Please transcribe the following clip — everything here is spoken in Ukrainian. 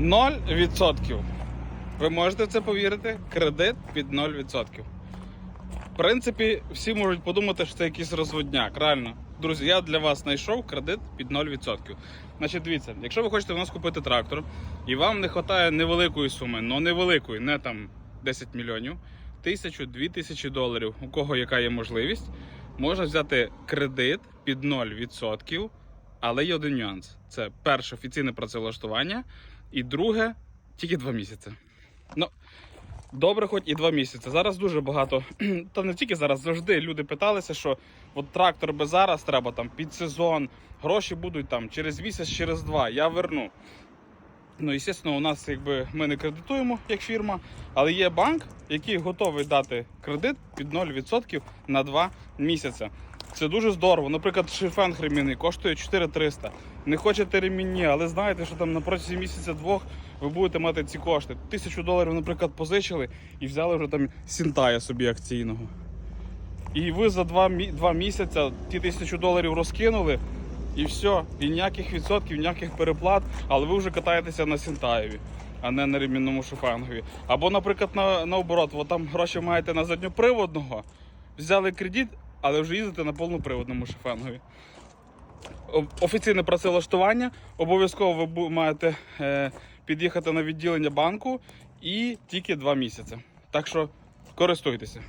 0%. Ви можете в це повірити? Кредит під 0%. В принципі, всі можуть подумати, що це якийсь розводняк. Реально. Друзі, я для вас знайшов кредит під 0%. Значить, дивіться, якщо ви хочете у нас купити трактор, і вам не вистачає невеликої суми, ну невеликої, не там 10 мільйонів, тисячу, дві тисячі доларів, у кого яка є можливість, можна взяти кредит під 0%, але є один нюанс: це перше офіційне працевлаштування, і друге тільки два місяці. Ну, добре, хоч і два місяці. Зараз дуже багато, та не тільки зараз, завжди люди питалися, що от трактор би зараз треба там під сезон, гроші будуть там через місяць, через два. Я верну. Ну, звісно, у нас якби ми не кредитуємо як фірма, але є банк, який готовий дати кредит під 0% на 2 місяці. Це дуже здорово. Наприклад, шифен ремінний коштує 4300. Не хочете ремінні, але знаєте, що там на протязі місяця двох ви будете мати ці кошти. Тисячу доларів, наприклад, позичили і взяли вже там сінтая собі акційного. І ви за два, два місяця ті тисячу доларів розкинули, і все. І ніяких відсотків, ніяких переплат, але ви вже катаєтеся на Сінтаєві, а не на ремінному шофангові. Або, наприклад, на, наоборот, от там гроші маєте на задньоприводного, взяли кредит, але вже їздите на повноприводному шофангові. Офіційне працевлаштування. Обов'язково ви маєте е, під'їхати на відділення банку і тільки два місяці. Так що користуйтеся.